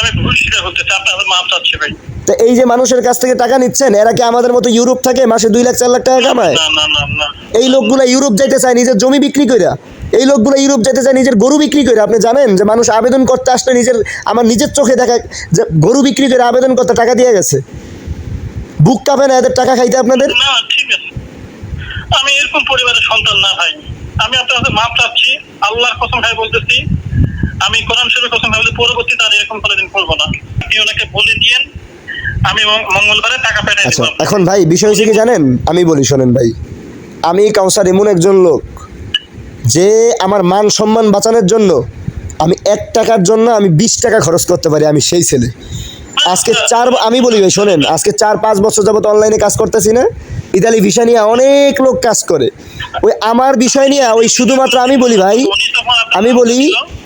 আমি ভুল স্বীকার করতেছি আপনার মাপ চাচ্ছি ভাই। তো এই যে মানুষের কাছ থেকে টাকা নিচ্ছেন এরা কি আমাদের মতো ইউরোপ থাকে মাসে দুই লাখ চার লাখ টাকা কামায়? না না না না। এই লোকগুলা ইউরোপ যাইতে চায় নিজের জমি বিক্রি কইরা। এই লোকগুলো ইউরোপ যেতে চায় নিজের গরু বিক্রি করে আপনি জানেন যে মানুষ আবেদন করতে আসলে নিজের আমার নিজের চোখে দেখা যে গরু বিক্রি করে আবেদন করতে টাকা দিয়ে গেছে। বুক কাঁপে না এদের টাকা খাইতে আপনাদের? না ঠিক আছে। আমি এরকম পরিবারের সন্তান না ভাই। আমি আপনার মাপ চাচ্ছি আল্লাহর কসম খাই বলতেছি আমি কোরআন শরীফের কসম খাই বলতে পরবর্তীতে আর এরকম কোনোদিন করব না। আপনি ওনাকে বলে দিয়েন আমি মঙ্গলবারে টাকা পেটে আচ্ছা দিব। এখন ভাই বিষয় হচ্ছে কি জানেন? আমি বলি শোনেন ভাই। আমি কাউসার এমন একজন লোক। যে আমার মান সম্মান বাঁচানোর জন্য আমি এক টাকার জন্য আমি বিশ টাকা খরচ করতে পারি আমি সেই ছেলে। আজকে চার আমি বলি ভাই শোনেন আজকে চার পাঁচ বছর যাবত অনলাইনে কাজ করতেছি না। ইতালি ভিসা নিয়ে অনেক লোক কাজ করে। ওই আমার বিষয় নিয়ে, ওই শুধুমাত্র আমি বলি ভাই, আমি বলি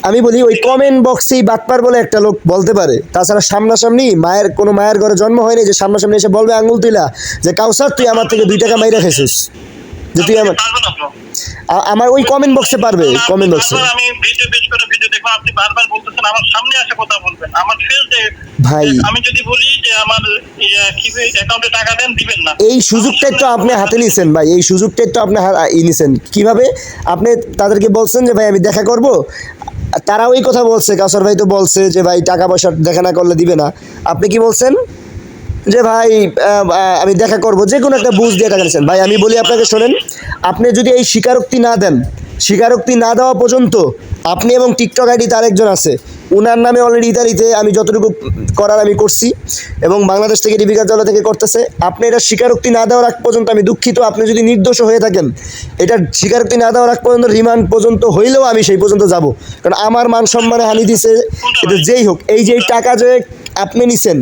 আমি বলি, ওই কমেন্ট বক্সেই বাটপার বলে একটা লোক বলতে পারে। তাছাড়া সামনাসামনি মায়ের, কোনো মায়ের ঘরে জন্ম হয়নি যে সামনাসামনি এসে বলবে, আঙুল তুইলা, যে কাউসার, তুই আমার থেকে দুই টাকা মাইরা খেছিস যে তুই আমার আমার ওই কমেন্ট বক্সে পারবে কমেন্ট বক্সে আমি ভিডিও বেশ করে ভিডিও দেখব আপনি বারবার বলতেছেন আমার সামনে এসে কথা বলবেন। আমার ফেল ভাই। আমি যদি বলি যে আমার কি অ্যাকাউন্টে টাকা দেন দিবেন না। এই সুযোগটাই তো আপনি হাতে নিছেন ভাই এই সুযোগটাই তো আপনি ই নিছেন। কীভাবে? আপনি তাদেরকে বলছেন যে ভাই আমি দেখা করব? তারা ওই কথা বলছে কাউসার ভাই তো বলছে যে ভাই টাকা পয়সা দেখা না করলে দিবে না। আপনি কি বলছেন? যে ভাই আমি দেখা করব, যে কোনো একটা বুঝ দিয়ে টাকা ভাই, আমি বলি আপনাকে, শোনেন, আপনি যদি এই স্বীকারোক্তি না দেন, স্বীকারোক্তি না দেওয়া পর্যন্ত আপনি এবং টিকটক আইডি তার একজন আছে, উনার নামে অলরেডি ইতালিতে আমি যতটুকু করার আমি করছি এবং বাংলাদেশ থেকে ডিবিকা জলা থেকে করতেছে। আপনি এটা স্বীকারোক্তি না দেওয়ার আগ পর্যন্ত আমি দুঃখিত, আপনি যদি নির্দোষ হয়ে থাকেন, এটা স্বীকারোক্তি না দেওয়ার আগ পর্যন্ত রিমান্ড পর্যন্ত হইলেও আমি সেই পর্যন্ত যাব। কারণ আমার মান সম্মানে হানি দিছে, এটা যেই হোক, এই যে টাকা যে আপনি নিছেন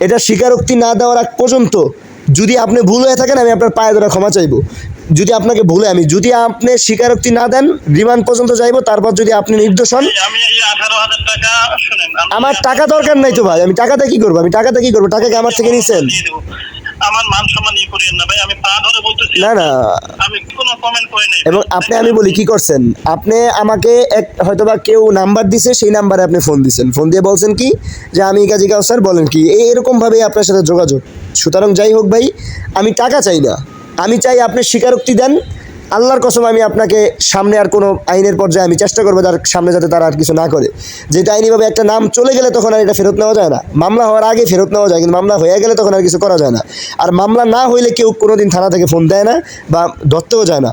এটা স্বীকারোক্তি না দেওয়ার আগ পর্যন্ত যদি আপনি ভুল হয়ে থাকেন আমি আপনার পায়ে ধরে ক্ষমা চাইব। যদি আপনাকে ভুলে আমি যদি আপনি স্বীকারোক্তি না দেন রিমান্ড পর্যন্ত যাইব তারপর যদি আপনি নির্দোষ হন আমার টাকা দরকার নাই তো ভাই আমি টাকাটা কি করব? আমি টাকাটা কি করব? টাকাকে আমার থেকে নিছেন? দেবো। আমার মান সম্মান ই করেন না ভাই আমি পা ধরে বলতেছি। না না। আমি কোনো কমেন্ট করি নাই। এবং আপনি আমি বলি কি করছেন? আপনি আমাকে এক হয়তোবা কেউ নাম্বার দিছে সেই নাম্বারে আপনি ফোন দিছেন। ফোন দিয়ে বলছেন কি যে আমি কাজী স্যার বলেন কি এই এরকমভাবেই আপনার সাথে যোগাযোগ। সুতরাং যাই হোক ভাই আমি টাকা চাই না। আমি চাই আপনি স্বীকারোক্তি দেন আল্লাহর কসম আমি আপনাকে সামনে আর কোনো আইনের পর্যায়ে আমি চেষ্টা করব তার সামনে যাতে তারা আর কিছু না করে। যেটা আইনিভাবে একটা নাম চলে গেলে তখন আর এটা ফেরত নেওয়া যায় না। মামলা হওয়ার আগে ফেরত নেওয়া যায় কিন্তু মামলা হয়ে গেলে তখন আর কিছু করা যায় না। আর মামলা না হইলে কেউ কোনোদিন থানা থেকে ফোন দেয় না বা ধরতেও যায় না।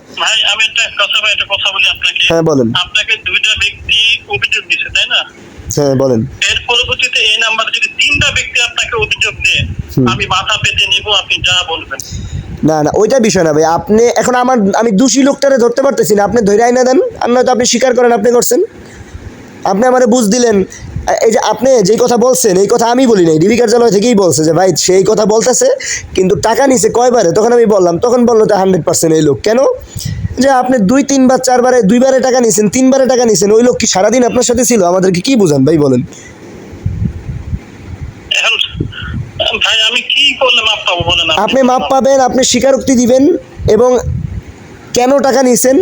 হ্যাঁ, বলেন। আপনাকে দুইটা ব্যক্তি অভিযোগ দিছে তাই না? হ্যাঁ বলেন। এর পরবর্তীতে এই নাম্বার যদি তিনটা ব্যক্তি আপনাকে অভিযোগ দেয় আমি মাথা পেতে নিব আপনি যা বলবেন। না না, ওইটা বিষয় না ভাই। আপনি এখন আমার, আমি দোষী লোকটারে ধরতে পারতেছি না। আপনি ধরে আইনা দেন আর নয়তো আপনি স্বীকার করেন, আপনি করছেন। আপনি আমারে বুঝ দিলেন। এই যে আপনি যেই কথা বলছেন, এই কথা আমি বলি নাই। ডিবি কার্যালয় থেকেই বলছে যে, ভাই, সেই কথা বলতেছে, কিন্তু টাকা নিছে কয়বারে? তখন আমি বললাম, তখন বলল তো হান্ড্রেড পার্সেন্ট এই লোক। কেন? যে আপনি দুই, তিনবার, চারবারে, দুইবারে টাকা নিছেন, তিনবারে টাকা নিছেন, ওই লোক কি সারাদিন আপনার সাথে ছিল? আমাদেরকে কি বুঝান ভাই বলেন? ভাই, আমি কি করলে মাপ পাবো বলেন আপনি? মাপ পাবেন, আপনি স্বীকারোক্তি দিবেন এবং কেন টাকা নিছেন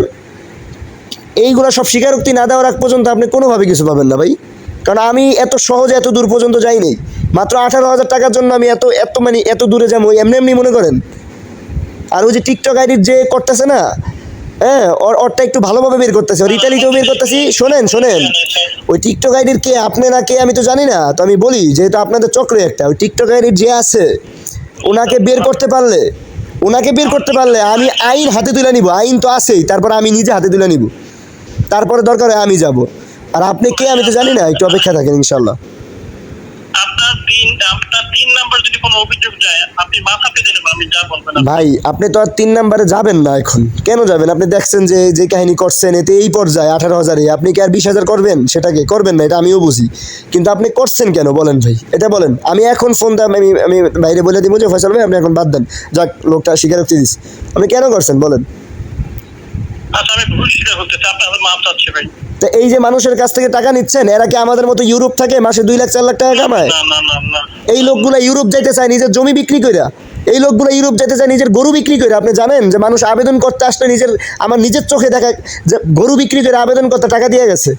এইগুলো সব স্বীকারোক্তি না দেওয়ার আগ পর্যন্ত আপনি কোনোভাবে কিছু পাবেন না ভাই। কারণ আমি এত সহজে এত দূর পর্যন্ত যাইনি মাত্র আঠারো হাজার টাকার জন্য আমি এত এত মানে এত দূরে যাব, এমনি এমনি মনে করেন। আর ওই যে টিকটক আইডির যে করতেছে না হ্যাঁ ওর ওরটা একটু ভালোভাবে বের করতেছে। ওর ইটালিতেও বের করতেছি। শোনেন শোনেন। ওই টিকটক আইডির কে, আপনি না কে, আমি তো জানি না। তো আমি বলি, যেহেতু আপনাদের চক্রে একটা, ওই টিকটক আইডির যে আছে, ওনাকে বের করতে পারলে, ওনাকে বের করতে পারলে আমি আইন হাতে তুলে নিব। আইন তো আছেই, তারপর আমি নিজে হাতে তুলে নিব। তারপরে দরকার হয় আমি যাব। আর আপনি কে, আমি তো জানি না, একটু অপেক্ষা থাকেন ইনশাল্লাহ আপনার তিন আপনার তিন নাম্বার যদি কোনো অভিযোগ যায়, আপনি মাথা ভাই, আপনি তো আর তিন নাম্বারে যাবেন না এখন। কেন যাবেন? আপনি দেখছেন যে যে কাহিনী করছেন, এতে এই পর্যায়ে আঠারো হাজারে। আপনি কি আর বিশ হাজার করবেন? সেটাকে করবেন না, এটা আমিও বুঝি। কিন্তু আপনি করছেন কেন? বলেন ভাই, এটা বলেন। আমি এখন ফোন দাম আমি আমি বাইরে বলে দিব যে, ফয়সাল ভাই, আপনি এখন বাদ দেন। যাক, লোকটা স্বীকারোক্তি দিস আপনি কেন করছেন? বলেন। আচ্ছা আমি ভুল স্বীকার করতেছি আপনার মাপ চাচ্ছি ভাই। তো এই যে মানুষের কাছ থেকে টাকা নিচ্ছেন এরা কি আমাদের মতো ইউরোপ থাকে মাসে দুই লাখ চার লাখ টাকা কামায়? না না না না। এই লোকগুলো ইউরোপ যাইতে চায় নিজের জমি বিক্রি কইরা। এই লোকগুলো ইউরোপ যেতে চায় নিজের গরু বিক্রি করে আপনি জানেন যে মানুষ আবেদন করতে আসলে নিজের আমার নিজের চোখে দেখা যে গরু বিক্রি করে আবেদন করতে টাকা দিয়ে গেছে।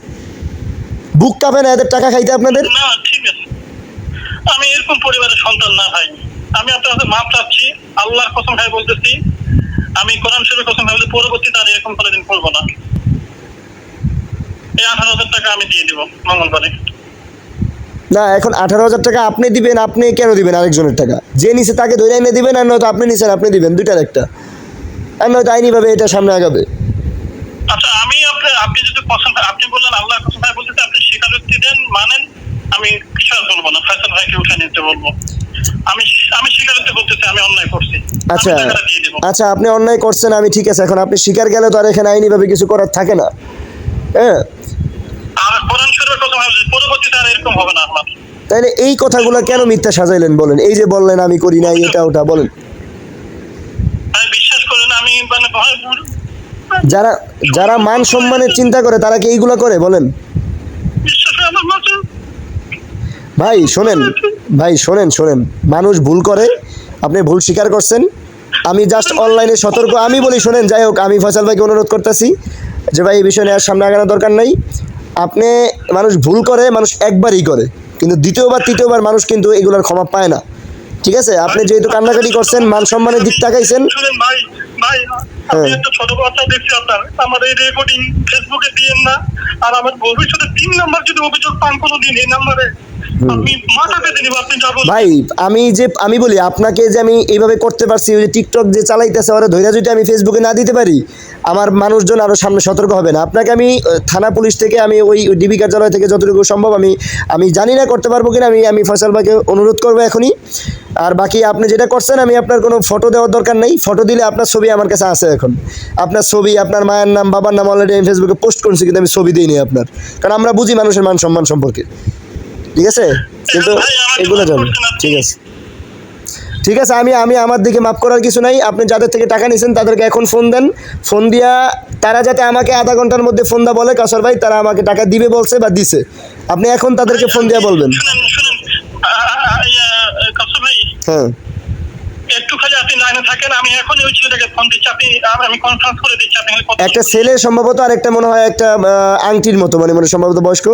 বুক কাঁপে না এদের টাকা খাইতে আপনাদের? না ঠিক আছে। আমি এরকম পরিবারের সন্তান না ভাই। আমি আপনার কাছে মাপ চাচ্ছি আল্লাহর কসম ভাই বলতেছি আমি কোরআন শরীফের কসম ভাই বলতে পরবর্তীতে আর এরকম কোনোদিন করব না। এই আঠারো হাজার টাকা আমি দিয়ে দিব মঙ্গলবারে। না এখন আঠারো হাজার টাকা আপনি দিবেন আপনি কেন দিবেন আরেকজনের টাকা? যে নিচে তাকে ধরে এনে দিবেন আর নয়তো আপনি নিছেন আপনি দিবেন দুইটার একটা। আর নয়তো আইনিভাবে এটা সামনে আগাবে। আচ্ছা আমি আপনি আপনি যদি পছন্দ আপনি বললেন আল্লাহর কসম ভাই বলতেছি আপনি স্বীকারোক্তি দেন মানেন আমি কিছু আর বলব না। ফয়সাল ভাইকে উঠে নিতে বলব। আমি আমি স্বীকারোক্তি করতেছি আমি অন্যায় করছি। আচ্ছা আচ্ছা আপনি অন্যায় করছেন আমি ঠিক আছে এখন আপনি স্বীকার গেলে তো আর এখানে আইনিভাবে কিছু করার থাকে না। হ্যাঁ? আর কোরআন শরীফের কসম পরবর্তীতে আর এরকম হবে না আমার। তাইলে এই কথাগুলো কেন মিথ্যা সাজাইলেন বলেন? এই যে বললেন আমি করি নাই এটা ওটা বলেন। আমি বিশ্বাস করেন আমি মানে ভয় যারা যারা মান সম্মানের চিন্তা করে তারা কি এইগুলা করে বলেন। ভাই শোনেন ভাই শোনেন শোনেন। মানুষ ভুল করে আপনি ভুল স্বীকার করছেন। আমি জাস্ট অনলাইনে সতর্ক। আমি বলি শোনেন যাই হোক আমি ফয়সাল ভাইকে অনুরোধ করতেছি যে ভাই এই বিষয় নিয়ে আর সামনে আগানোর দরকার নাই। আপনি মানুষ ভুল করে মানুষ একবারই করে। কিন্তু দ্বিতীয়বার তৃতীয়বার মানুষ কিন্তু এগুলোর ক্ষমা পায় না। ঠিক আছে? আপনি যেহেতু কান্নাকাটি করছেন মান সম্মানের দিক তাকাইছেন। শুনেন ভাই আমি হ্যাঁ। একটা ছোট বাচ্চা দেখছি আপনার। আমার এই রেকর্ডিং ফেসবুকে দিয়েন না। আর আমার ভবিষ্যতে তিন নাম্বার যদি অভিযোগ পান কোনো দিন এই নাম্বারে ভাই আমি যে আমি বলি আপনাকে যে আমি এইভাবে করতে পারছি ওই যে টিকটক যে চালাইতেছে ওরা ধৈর্য যদি আমি ফেসবুকে না দিতে পারি আমার মানুষজন আরও সামনে সতর্ক হবে না। আপনাকে আমি থানা পুলিশ থেকে আমি ওই ডিবি কার্যালয় থেকে যতটুকু সম্ভব আমি আমি জানি না করতে পারব কিনা আমি আমি ফয়সাল ভাইকে অনুরোধ করব এখনই। আর বাকি আপনি যেটা করছেন আমি আপনার কোনো ফটো দেওয়ার দরকার নেই। ফটো দিলে আপনার ছবি আমার কাছে আছে এখন। আপনার ছবি আপনার মায়ের নাম বাবার নাম অলরেডি আমি ফেসবুকে পোস্ট করছি কিন্তু আমি ছবি দিইনি আপনার। কারণ আমরা বুঝি মানুষের মান সম্মান সম্পর্কে। ঠিক আছে? কিন্তু এগুলো আপনি। ঠিক আছে। ঠিক আছে আমি আমি আমার দিকে মাফ করার কিছু নাই। আপনি যাদের থেকে টাকা নিয়েছেন তাদেরকে এখন ফোন দেন। ফোন দিয়া তারা যাতে আমাকে আধা ঘণ্টার মধ্যে ফোন দা বলে কাসর ভাই তারা আমাকে টাকা দিবে বলছে বা দিছে। আপনি এখন তাদেরকে ফোন দিয়া বলবেন। হ্যাঁ। একটা ছেলে সম্ভবত আর একটা মনে হয় একটা আংটির মতো মানে মানে সম্ভবত বয়স্ক।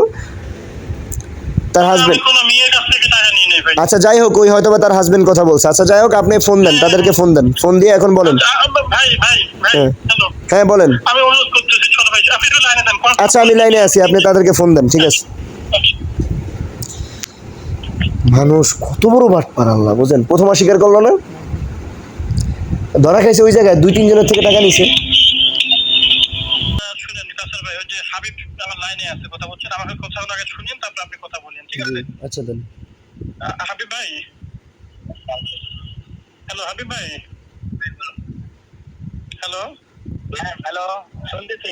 তার হাজবেন্ড কোনো মেয়ের কাছ থেকে টাকা নিয়ে নেই ভাই। আচ্ছা যাই হোক ওই হয়তো বা তার হাজবেন্ড কথা বলছে। আচ্ছা যাই হোক আপনি ফোন দেন তাদেরকে ফোন দেন। ফোন দিয়ে এখন বলেন। ভাই ভাই ভাই হ্যাঁ। হ্যালো হ্যাঁ বলেন। আমি অনুরোধ করতেছি ছোট ভাই আপনি একটু লাইনে দেন আচ্ছা আমি লাইনে আছি আপনি তাদেরকে ফোন দেন ঠিক আছে। মানুষ কত বড় বাটপার আল্লাহ বুঝেন? প্রথম স্বীকার করল না? ধরা খাইছে ওই জায়গায় দুই তিনজনের থেকে টাকা নিছে। শুনেন কাসার ভাই ওই যে হাবিব আমার লাইনে আছে কথা বলছেন আমাকে কথা আগে শুনেন তারপর আপনি ঠিক আছে? আচ্ছা দেন। হাবিব ভাই। হ্যালো হাবিব ভাই। হ্যালো। হ্যালো শুনতেছি।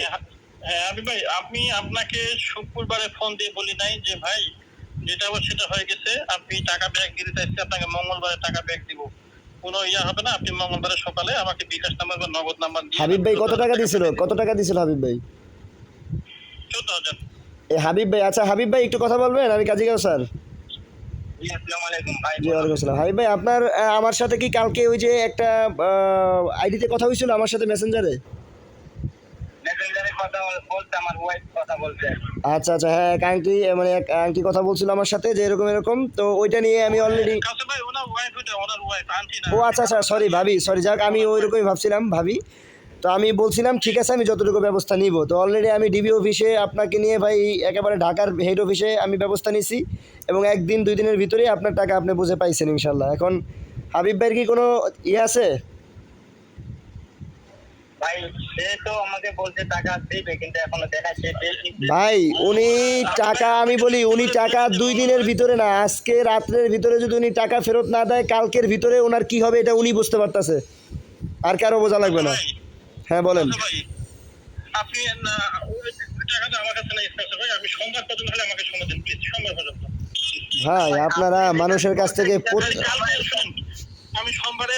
হ্যাঁ হাবিব ভাই আমি আপনাকে শুক্রবারে ফোন দিয়ে বলি নাই যে ভাই যেটা আবার সেটা হয়ে গেছে। আপনি টাকা ব্যাগ দিতে চাইছি আপনাকে মঙ্গলবারে টাকা ব্যাগ দিব। কোনো ইয়া হবে না আপনি মঙ্গলবারে সকালে আমাকে বিকাশ নাম্বার বা নগদ নাম্বার দিয়ে হাবিব ভাই কত টাকা দিছিল? কত টাকা দিছিল হাবিব ভাই? চোদ্দ হাজার। হাবিব ভাই আচ্ছা হাবিব ভাই একটু কথা বলবেন? আমি কাজী স্যার হাবিব ভাই আপনার আমার সাথে কি কালকে ওই যে একটা আইডিতে কথা হয়েছিল আমার সাথে মেসেঞ্জারে? মেসেঞ্জারে কথা বলতে আমার ওয়াইফ কথা বলতে আচ্ছা আচ্ছা হ্যাঁ এক আংটি মানে এক আংটি কথা বলছিল আমার সাথে যে এরকম এরকম। তো ওইটা নিয়ে আমি অলরেডি ও আচ্ছা আচ্ছা সরি ভাবি সরি যাক আমি ওই রকমই ভাবছিলাম ভাবি। তো আমি বলছিলাম ঠিক আছে আমি যতটুকু ব্যবস্থা নিব। তো অলরেডি আমি ডিবি অফিসে আপনাকে নিয়ে ভাই একেবারে ঢাকার হেড অফিসে আমি ব্যবস্থা নিছি এবং একদিন দুই দিনের ভিতরেই আপনার টাকা আপনি বুঝে পাইছেন ইনশাল্লাহ এখন হাবিব ভাইয়ের কি কোনো ইয়ে আছে? ভাই উনি টাকা আমি বলি উনি টাকা দুই দিনের ভিতরে না আজকে রাত্রের ভিতরে যদি উনি টাকা ফেরত না দেয় কালকের ভিতরে ওনার কি হবে এটা উনি বুঝতে পারতেছে। আর কারও বোঝা লাগবে না। হ্যাঁ বলেন। ভাই, আপনি টাকাটা আমার কাছে নাই ভাই আমি সোমবার পর্যন্ত হলে আমাকে সময় দিন প্লিজ সোমবার পর্যন্ত। ভাই আপনারা মানুষের কাছ থেকে আমি সোমবারে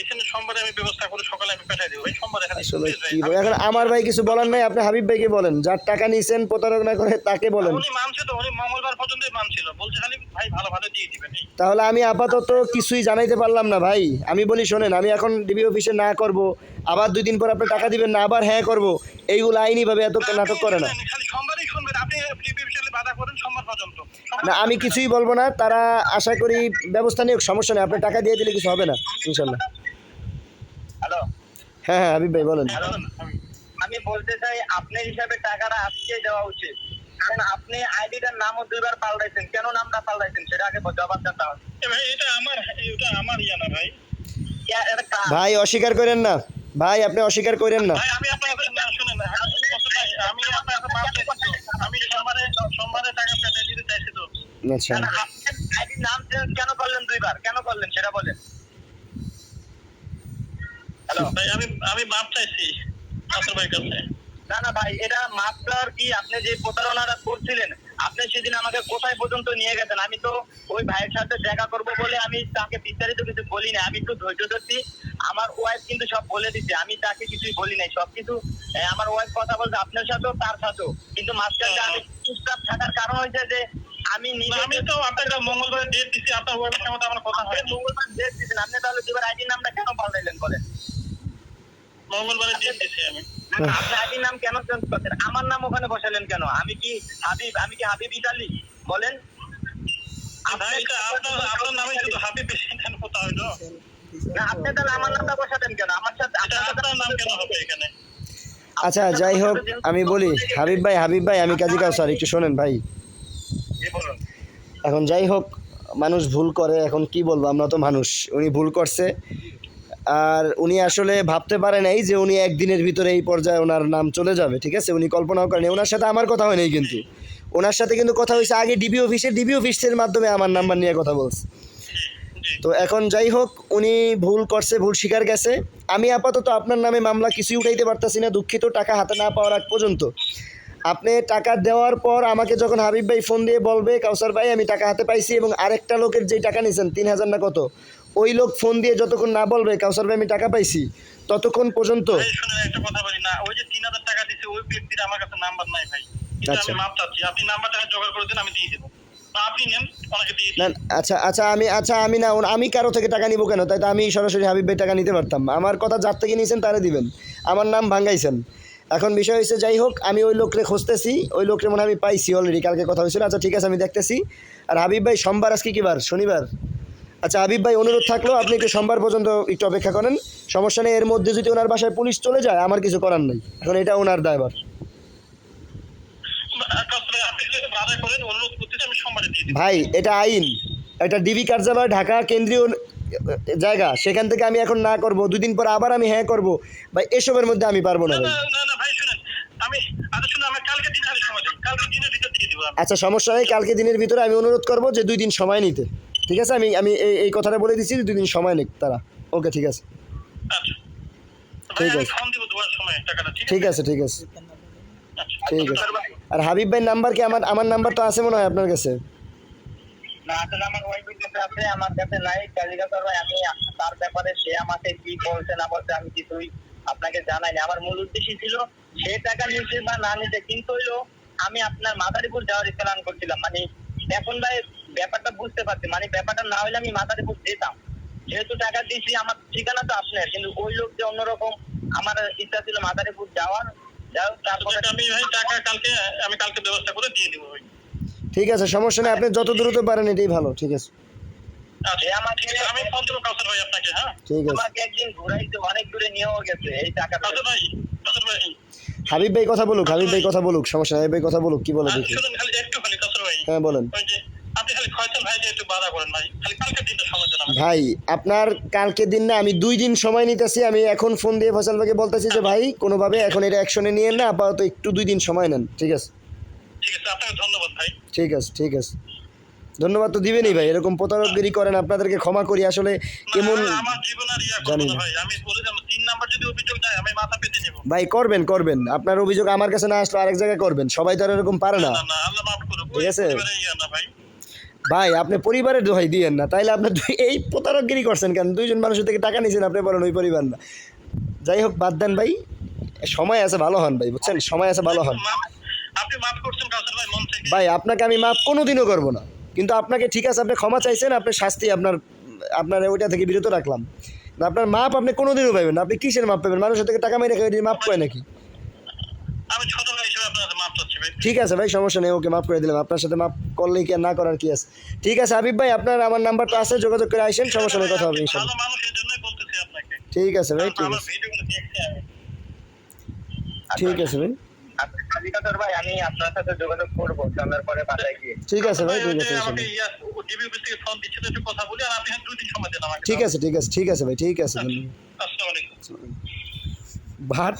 এখানে সোমবারে আমি ব্যবস্থা করে সকালে আমি পাঠিয়ে দেবো। ভাই সোমবার এখানে আসলে কি এখন আমার ভাই কিছু বলার নাই আপনি হাবিব ভাইকে বলেন। যার টাকা নিছেন প্রতারণা করে তাকে বলেন। উনি মানছে তো উনি মঙ্গলবার পর্যন্তই মানছিল বলছে খালি ভাই ভালো ভালো দিয়ে দিবেন তাহলে আমি আপাতত কিছুই জানাইতে পারলাম না ভাই। আমি বলি শোনেন আমি এখন ডিবি অফিসে না করব। আবার দুই দিন পর আপনি টাকা দিবেন না আবার হ্যাঁ করব। এইগুলো আইনিভাবে এত নাটক করে না। না আমি কিছুই বলব না তারা আশা করি ব্যবস্থা নিয়ে সমস্যা নেই আপনি টাকা দিয়ে দিলে কিছু হবে না ইনশাল্লাহ। হ্যালো? হ্যাঁ হ্যাঁ হাবিব ভাই বলেন। আমি বলতে চাই আপনার হিসাবে টাকাটা আজকে দেওয়া উচিত। কারণ আপনি আইডিটার নামও দুইবার পাল্টাইছেন। কেন নামটা পাল্টাইছেন? সেটা আগে জবাব দিতে হবে ভাই এটা আমার এটা আমার ইয়া না ভাই? ভাই অস্বীকার করেন না। ভাই আপনি অস্বীকার করেন না। আমি আপনার শুনেন আমি আপনার সোমবারে সোমবারে টাকা পেটে দিতে চাইছি তো। আচ্ছা। কেন নাম চেঞ্জ কেন করলেন দুইবার? কেন করলেন? সেটা বলেন। হ্যালো ভাই আমি আমি মাপ চাইছি। কাছে। না না ভাই এটা মাস্টার কি? আপনি যে প্রতারণাটা করছিলেন আপনি সেদিন আমাকে কোথায় পর্যন্ত নিয়ে গেছেন? আমি তো ওই ভাইয়ের সাথে দেখা করব বলে আমি তাকে বিস্তারিত কিছু বলি না আমি একটু ধৈর্য ধরছি। আমার ওয়াইফ কিন্তু সব বলে দিচ্ছে আমি তাকে কিছুই বলি নাই। সব কিছু আমার ওয়াইফ কথা বলছে আপনার সাথেও তার সাথেও। কিন্তু মাস্টারটা আমি চুপচাপ থাকার কারণ হয়েছে যে আমি নিজে আমি তো আপনাকে মঙ্গলবারে ডেট দিছি। আপনার ওয়াইফের সাথে আমার কথা হয়নি। মঙ্গলবার ডেট দিচ্ছেন আপনি তাহলে দুবার আইডির নামটা কেন পাল্টাইলেন বলেন? মঙ্গলবারে ডেট দিছি আমি। আপনি নাম কেন চেঞ্জ করছেন? আমার নাম ওখানে বসালেন কেন? আমি কি হাবিব আমি কি হাবিব ইতালি? বলেন। আপনার আপনার নামে শুধু হাবি প্রেসিডেন্ট কোথাও হইল না আপনি তাহলে আমার নামটা বসাতেন কেন? আমার সাথে আপনার নাম কেন হবে এখানে? আচ্ছা যাই হোক আমি বলি হাবিব ভাই হাবিব ভাই আমি কাজী কাউসার একটু শোনেন ভাই। বলুন? এখন যাই হোক মানুষ ভুল করে এখন কি বলব? আমরা তো মানুষ উনি ভুল করছে। আর উনি আসলে ভাবতে পারে নাই যে উনি একদিনের ভিতরে এই পর্যায়ে ওনার নাম চলে যাবে, ঠিক আছে? উনি কল্পনাও করেন ওনার সাথে আমার কথা হয়নি কিন্তু। ওনার সাথে কিন্তু কথা হয়েছে আগে ডিবি অফিসে ডিবি অফিসের মাধ্যমে আমার নাম্বার নিয়ে কথা বলছে। তো এখন যাই হোক, উনি ভুল করছে, ভুল স্বীকার গেছে। আমি আপাতত আপনার নামে মামলা কিছুই উঠাইতে পারতাছি না, দুঃখিত, টাকা হাতে না পাওয়ার আগ পর্যন্ত। আপনি টাকা দেওয়ার পর আমাকে যখন হাবিব ভাই ফোন দিয়ে বলবে, কাউসার ভাই, আমি টাকা হাতে পাইছি এবং আরেকটা লোকের যেই টাকা নিয়েছেন, তিন হাজার না কত? ওই লোক ফোন দিয়ে যতক্ষণ না বলবে কাউসার ভাই আমি টাকা পাইছি ততক্ষণ পর্যন্ত। একটা কথা বলি না। ওই যে তিন হাজার টাকা ওই ব্যক্তির আমার কাছে নাম্বার নাই ভাই। আচ্ছা। মাপ চাচ্ছি। আপনি নাম্বারটা জোগাড় করে দিন আমি দিয়ে দেবো। আচ্ছা আচ্ছা আমি আচ্ছা আমি না আমি কারও থেকে টাকা নিব কেন? তাই তো আমি সরাসরি হাবিব ভাই টাকা নিতে পারতাম। আমার কথা যার থেকে নিয়েছেন তারে দিবেন। আমার নাম ভাঙ্গাইছেন। এখন বিষয় হয়েছে যাই হোক আমি ওই লোকরে খুঁজতেছি। ওই লোকরে মনে আমি পাইছি অলরেডি কালকে কথা হয়েছিল। আচ্ছা ঠিক আছে আমি দেখতেছি। আর হাবিব ভাই সোমবার আজকে কি বার? শনিবার? আচ্ছা আবিব ভাই অনুরোধ থাকল আপনি একটু সোমবার পর্যন্ত একটু অপেক্ষা করেন। সমস্যা নেই এর মধ্যে যদি ওনার বাসায় পুলিশ চলে যায় আমার কিছু করার নেই। এখন এটা ওনার দায়বার ভাই, এটা আইন। এটা ডিবি কার্যালয় ঢাকা কেন্দ্রীয় জায়গা। সেখান থেকে আমি এখন না করব। দুদিন পর আবার আমি হ্যাঁ করব। ভাই এসবের মধ্যে আমি পারব না ভাই। আচ্ছা আচ্ছা সমস্যা নেই কালকে দিনের ভিতরে আমি অনুরোধ করব যে দুই দিন সময় নিতে। ঠিক আছে? আমি আমি এই এই কথাটা বলে দিচ্ছি দুই দিন সময় নিক তারা। ওকে ঠিক আছে। আচ্ছা। ঠিক আছে। ফোন দিব দুয়ার সময় টাকাটা ঠিক ঠিক আছে? আছে ঠিক আছে। আচ্ছা। ঠিক আছে। আর হাবিব ভাইয়ের নাম্বার কি আমার আমার নাম্বার তো আছে মনে হয় আপনার কাছে? না আসলে আমার ওয়াইফের কাছে আছে আমার কাছে নাই। কালিকাতার ভাই আমি তার ব্যাপারে সে আমাকে কি বলছে না বলছে আমি কিছুই আপনাকে জানাই না আমার মূল উদ্দেশ্য ছিল সে টাকা নিতে বা না নিতে কিন্তু হইল আমি আপনার মাদারীপুর যাওয়ার প্ল্যান করছিলাম। মানে এখন ভাই ব্যাপারটা বুঝতে পারছি। মানে ব্যাপারটা না হলে আমি মাদারীপুর যেতাম। যেহেতু টাকা দিয়েছি আমার ঠিকানা তো আপনার কিন্তু ওই লোক যে অন্যরকম আমার ইচ্ছা ছিল মাদারীপুর যাওয়ার। যাও আচ্ছা, আমি ভাই টাকা কালকে আমি কালকে ব্যবস্থা করে দিয়ে দিব ভাই। ঠিক আছে সমস্যা নেই। আপনি যত দ্রুত পারেন এটাই ভালো। ঠিক আছে। আচ্ছা সে আমাকে আমি ফোন দেবো কাউসার ভাই আপনাকে হ্যাঁ? ঠিক আছে। আমাকে একদিন ঘুরাইতে অনেক দূরে নিয়েও গেছে এই টাকাটা। কাউসার ভাই কাউসার ভাই। হাবিব ভাই কথা বলুক হাবিব ভাই কথা বলুক সমস্যা হাবিব ভাই কথা বলুক কি বলে দেখি। একটু খালি কাউসার ভাই। হ্যাঁ বলেন ওই যে আপনি খালি ফয়সাল ভাই যে একটু বাধা করেন ভাই। খালি কালকে দিনটা সময় ভাই আপনার কালকে দিন না আমি দুই দিন সময় নিতেছি আমি এখন ফোন দিয়ে ফসল ভাইকে বলতেছি যে ভাই কোনোভাবে এখন এটা অ্যাকশনে নিয়ে না আপাতত একটু দুই দিন সময় নেন। ঠিক আছে? ঠিক আছে আপনাকে ধন্যবাদ ভাই। ঠিক আছে ঠিক আছে। ধন্যবাদ তো দিবেনই ভাই এরকম প্রতারকগিরি করেন আপনাদেরকে ক্ষমা করি আসলে কেমন জানি। ভাই করবেন করবেন। আপনার অভিযোগ আমার কাছে না আসলে আরেক জায়গায় করবেন সবাই তো আর এরকম পারে না। ঠিক আছে। ভাই আপনি পরিবারের দোহাই দিয়েন না। তাইলে আপনি এই প্রতারকগিরি করছেন কেন? দুইজন মানুষের থেকে টাকা নিয়েছেন আপনি বলেন ওই পরিবার না। যাই হোক বাদ দেন ভাই। সময় আছে ভালো হন ভাই বুঝছেন? সময় আছে ভালো হন। আপনি ভাই আপনাকে আমি মাপ কোনোদিনও করব না। কিন্তু আপনাকে ঠিক আছে আপনি ক্ষমা চাইছেন আপনার শাস্তি আপনার আপনার ওইটা থেকে বিরত রাখলাম। না আপনার মাপ আপনি কোনোদিনও পাবেন না। আপনি কিসের মাপ পাবেন মানুষের থেকে টাকা মেরে মাপ পায় নাকি? আমি ছোট ভাই ভাই। ঠিক আছে ভাই সমস্যা নেই ওকে মাফ করে দিলাম। আপনার সাথে মাফ করলেই কি না করার কি আছে? ঠিক আছে হাবিব ভাই আপনার আমার নাম্বারটা আছে যোগাযোগ করে আসেন সমস্যা নেই কথা হবে আপনি ইনশাল্লাহ। ভালো মানুষের জন্যই বলতেছি আপনাকে। ঠিক আছে ভাই ঠিক আছে। ঠিক আছে ভাই। আচ্ছা কালিকাতর ভাই আমি আপনার সাথে যোগাযোগ করব সন্ধ্যার গিয়ে। ঠিক আছে ভাই ঠিক আছে যে ইনশাল্লাহ। আমাকে ডিবি অফিস থেকে ফোন দিচ্ছে তো একটু কথা বলি আর আপনি হ্যাঁ দুই দিন সময় দেন আমাকে ঠিক আছে ঠিক আছে ঠিক আছে ভাই ঠিক আছে ধন্যবাদ। আসসালামু আলাইকুম। ভাট